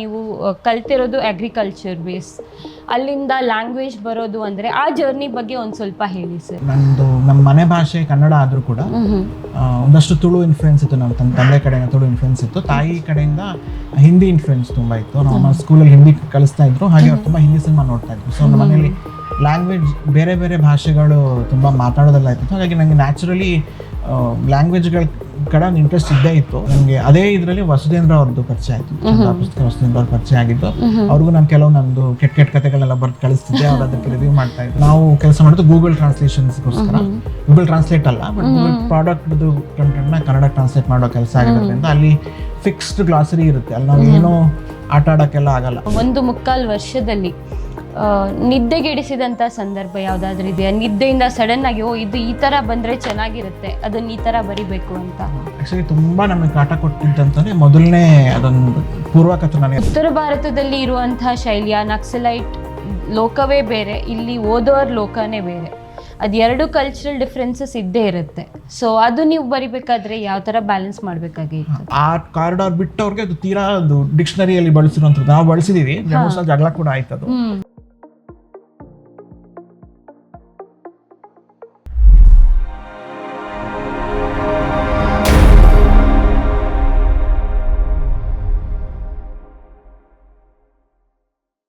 ನೀವು ಕಲ್ತಿರೋದು agriculture base ಅಲ್ಲಿಂದ ಲ್ಯಾಂಗ್ವೇಜ್ ಬರೋದು ಅಂದ್ರೆ ಆ ಜರ್ನಿ ಬಗ್ಗೆ ಒಂದು ಸ್ವಲ್ಪ ಹೇಳಿ ಸರ್. ನಂದು ನಮ್ಮ ಮನೆ ಭಾಷೆ ಕನ್ನಡ ಆದರೂ ಕೂಡ ಒಂದಷ್ಟು ತುಳು ಇನ್ಫ್ಲುಯೆನ್ಸ್ ಇತ್ತು ನಮ್ಮ ತಂದೆ ಕಡೆಯಿಂದ ತುಳು ಇನ್ಫ್ಲುಯೆನ್ಸ್ ಇತ್ತು. ತಾಯಿ ಕಡೆಯಿಂದ ಹಿಂದಿ ಇನ್ಫ್ಲುಯೆನ್ಸ್ ತುಂಬಾ ಇತ್ತು. ನಮ್ಮ ಸ್ಕೂಲಲ್ಲಿ ಹಿಂದಿ ಕಲಿಸ್ತಾ ಇದ್ರು. ಹಾಗೆ ಅವ್ರು ತುಂಬಾ ಹಿಂದಿ ಸಿನಿಮಾ ನೋಡ್ತಾ ಇದ್ರು. ಸೊ ನಮ್ಮ ಮನೆಯಲ್ಲಿ ಲ್ಯಾಂಗ್ವೇಜ್ ಬೇರೆ ಬೇರೆ ಭಾಷೆಗಳು ತುಂಬಾ ಮಾತಾಡೋದೆಲ್ಲ ಇತ್ತು. ಹಾಗಾಗಿ ನನಗೆ ನ್ಯಾಚುರಲಿ ಲ್ಯಾಂಗ್ವೇಜ್ಗಳ ಕಡೆ ಇಂಟ್ರೆಸ್ಟ್ ಇದ್ದೇ ಇತ್ತು. ನನಗೆ ಅದೇ ಇದರಲ್ಲಿ ವಸುದೇಂದ್ರ ಅವ್ರದ್ದು ಪರಿಚಯ ಆಯಿತು. ಪುಸ್ತಕ ವಸುಧೇಂದ್ರ ಅವ್ರ ಪರಿಚಯ ಆಗಿದ್ದು. ಅವ್ರಿಗೂ ನಾನು ಕೆಲವು ನಂದು ಕೆಟ್ಟ ಕೆಟ್ಟ ಕಥೆಗಳೆಲ್ಲ ಬರ್ದು ಕಳಿಸ್ತಿದ್ದೆ. ಅವ್ರು ಅದಕ್ಕೆ ರಿವ್ಯೂ ಮಾಡ್ತಾ ಇದ್ದೆ ನಾವು ಕೆಲಸ ಮಾಡೋದು ಗೂಗಲ್ ಟ್ರಾನ್ಸ್ಲೇಷನ್ಸ್ಗೋಸ್ಕರ ಗೂಗಲ್ ಟ್ರಾನ್ಸ್ಲೇಟ್ ಅಲ್ಲ ಬಟ್ ಗೂಗಲ್ ಪ್ರಾಡಕ್ಟ್ದು ಕಂಟೆಂಟ್ನ ಕನ್ನಡ ಟ್ರಾನ್ಸ್ಲೇಟ್ ಮಾಡೋ ಕೆಲಸ ಆಗಿರೋದ್ರಿಂದ ಅಲ್ಲಿ ಫಿಕ್ಸ್ಡ್ ಗ್ಲಾಸರಿ ಇರುತ್ತೆ. ಅಲ್ಲಿ ನಾವು ಏನೋ ಆಟ ಆಡೋಕ್ಕೆಲ್ಲ ಆಗಲ್ಲ. ಒಂದು ಮುಕ್ಕಾಲು ವರ್ಷದಲ್ಲಿ ನಿದ್ದೆಗೆಡಿಸಿದಂಥ ಸಂದರ್ಭ ಯಾವುದಾದ್ರೂ ಇದೆಯಾ? ನಿದ್ದೆಯಿಂದ ಸಡನ್ ಆಗಿ ಓ ಇದು ಈ ಥರ ಬಂದರೆ ಚೆನ್ನಾಗಿರುತ್ತೆ ಅದನ್ನ ಈ ಥರ ಬರಿಬೇಕು ಅಂತ. ಆ್ಯಕ್ಚುಲಿ ತುಂಬ ನಮಗೆ ಕಾಟ ಕೊಟ್ಟಿದ್ದಂತಂದರೆ ಮೊದಲನೇ ಅದೊಂದು ಪೂರ್ವಕಥನ ಉತ್ತರ ಭಾರತದಲ್ಲಿ ಇರುವಂತಹ ಶೈಲಿಯ ನಕ್ಸಲೈಟ್ ಲೋಕವೇ ಬೇರೆ ಇಲ್ಲಿ ಓದೋರ್ ಲೋಕನೇ ಬೇರೆ. ಅದು ಎರಡು ಕಲ್ಚರಲ್ ಡಿಫ್ರೆನ್ಸಸ್ ಇದ್ದೇ ಇರುತ್ತೆ. ಸೊ ಅದು ನೀವು ಬರಿಬೇಕಾದ್ರೆ ಯಾವ ಥರ ಬ್ಯಾಲೆನ್ಸ್ ಮಾಡಬೇಕಾಗಿತ್ತು? ಆ ಕಾರಿಡಾರ್ ಬಿಟ್ಟವ್ರಿಗೆ ಅದು ತೀರಾ ಅದು ಡಿಕ್ಷನರಿಯಲ್ಲಿ ಬಳಸಿರುವಂಥದ್ದು. ನಾವು ಬಳಸಿದೀವಿ ಜಗಳ ಕೂಡ ಆಯ್ತು ಅದು